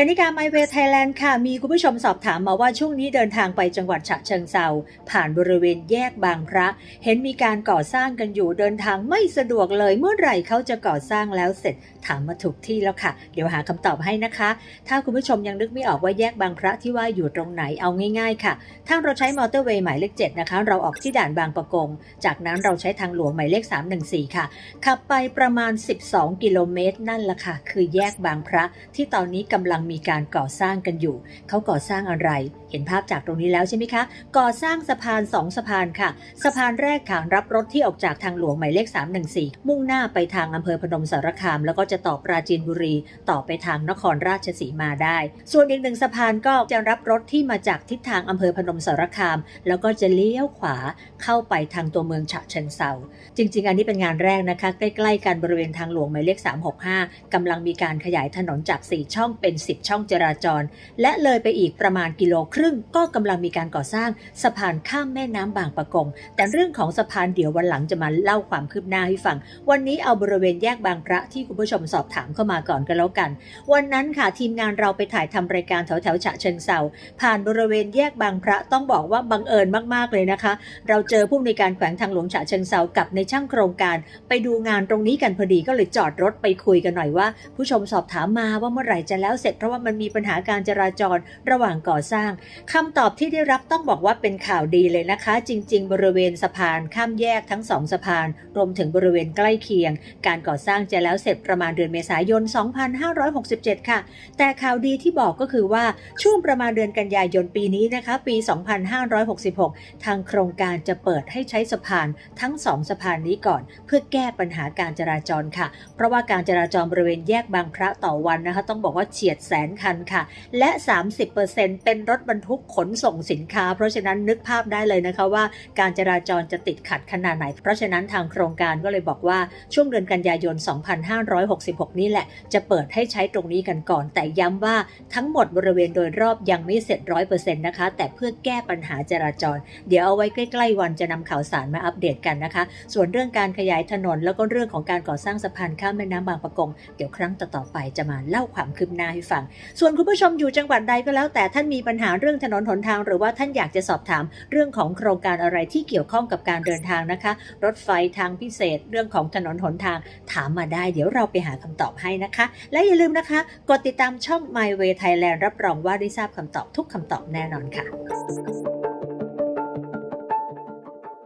กนิการไมเวย์ไทยแลนด์ค่ะ มีคุณผู้ชมสอบถามมาว่าช่วงนี้เดินทางไปจังหวัดฉะเชิงเซาผ่านบริเวณแยกบางพระ เห็นมีการก่อสร้างกันอยู่เดินทางไม่สะดวกเลย เมื่อไหร่เขาจะก่อสร้างแล้วเสร็จถามมาถูกที่แล้วค่ะ เดี๋ยวหาคำตอบให้นะคะ ถ้าคุณผู้ชมยังนึกไม่ออกว่าแยกบางพระที่ว่าอยู่ตรงไหนเอาง่ายๆ ค่ะทาเราใช้มอเตอร์เวย์หมายเลข7นะคะเราออกที่ด่านบางประกง จากนั้นเราใช้ทางหลวงหมายเลข 314 ค่ะขับไปประมาณ 12 กิโลเมตรนั่นแหละค่ะ คือแยกบางพระที่ตอนนี้กำลังมีการก่อสร้างกันอยู่ เขาก่อสร้างอะไร เห็นภาพจากตรงนี้แล้วใช่ไหมคะ ก่อสร้างสะพาน 2 สะพานค่ะ สะพานแรกขางรับรถที่ออกจากทางหลวงหมายเลข 314 มุ่งหน้าไปทางอำเภอพนมสารคาม แล้วก็จะต่อปราจีนบุรี ต่อไปทางนครราชสีมาได้ ส่วนอีกหนึ่งสะพานก็จะรับรถที่มาจากทิศทางอำเภอพนมสารคาม แล้วก็จะเลี้ยวขวาเข้าไปทางตัวเมืองฉะเชิงเซาจริง ๆ อันนี้เป็นงานแรกนะคะ ใกล้ ๆ กันบริเวณทางหลวงหมายเลข 365กำลังมีการขยายถนนจาก 4 ช่องเป็น 10ช่องจราจร และเลยไปอีกประมาณกิโลครึ่ง ก็กำลังมีการก่อสร้างสะพานข้ามแม่น้ำบางปะกง แต่เรื่องของสะพานเดี๋ยววันหลังจะมาเล่าความคืบหน้าให้ฟัง วันนี้เอาบริเวณแยกบางพระที่คุณผู้ชมสอบถามเข้ามาก่อนกันแล้วกัน วันนั้นค่ะทีมงานเราไปถ่ายทำรายการแถวแถวฉะเชิงเซาผ่านบริเวณแยกบางพระต้องบอกว่าบังเอิญมากๆเลยนะคะ เราเจอผู้ในการแขวงทางหลวงฉะเชิงเซากับในช่างโครงการ ไปดูงานตรงนี้กันพอดีก็เลยจอดรถไปคุยกันหน่อยว่า ผู้ชมสอบถามมาว่าเมื่อไหร่จะแล้วเสร็จเพราะว่ามันมีปัญหาการจราจรระหว่างก่อสร้างคำตอบที่ได้รับต้องบอกว่าเป็นข่าวดีเลยนะคะ จริง ๆ บริเวณสะพานข้ามแยกทั้งสองสะพาน รวมถึงบริเวณใกล้เคียง การก่อสร้างจะแล้วเสร็จประมาณเดือนเมษายน 2567 ค่ะ แต่ข่าวดีที่บอกก็คือว่าช่วงประมาณเดือนกันยายนปีนี้นะคะ ปี 2566 ทางโครงการจะเปิดให้ใช้สะพานทั้งสองสะพานนี้ก่อน เพื่อแก้ปัญหาการจราจรค่ะ เพราะว่าการจราจรบริเวณแยกบางพระต่อวันนะคะ ต้องบอกว่าเฉียดแสนคันค่ะ และ 30%เป็นรถบรรทุกขนส่งสินค้า เพราะฉะนั้นนึกภาพได้เลยนะคะว่า การจราจรจะติดขัดขนาดไหน เพราะฉะนั้นทางโครงการก็เลยบอกว่าช่วงเดือนกันยายน 2566 นี่แหละ จะเปิดให้ใช้ตรงนี้กันก่อน แต่ย้ำว่าทั้งหมดบริเวณโดยรอบยังไม่เสร็จร้อยเปอร์เซ็นต์นะคะ แต่เพื่อแก้ปัญหาจราจร เดี๋ยวเอาไว้ใกล้ ๆ วันจะนำข่าวสารมาอัปเดตกันนะคะ ส่วนเรื่องการขยายถนนแล้วก็เรื่องของการก่อสร้างสะพานข้ามแม่น้ำบางปะกง เดี๋ยวครั้งต่อๆไปจะมาเล่าความคืบหน้าให้ฟังส่วนคุณผู้ชมอยู่จังหวัดใดก็แล้ว แต่ท่านมีปัญหาเรื่องถนนหนทาง หรือว่าท่านอยากจะสอบถามเรื่องของโครงการอะไรที่เกี่ยวข้องกับการเดินทางนะคะ รถไฟทางพิเศษ เรื่องของถนนหนทาง ถามมาได้ เดี๋ยวเราไปหาคำตอบให้นะคะ และอย่าลืมนะคะ กดติดตามช่อง My Way Thailand รับรองว่าได้ทราบคำตอบทุกคำตอบแน่นอนค่ะ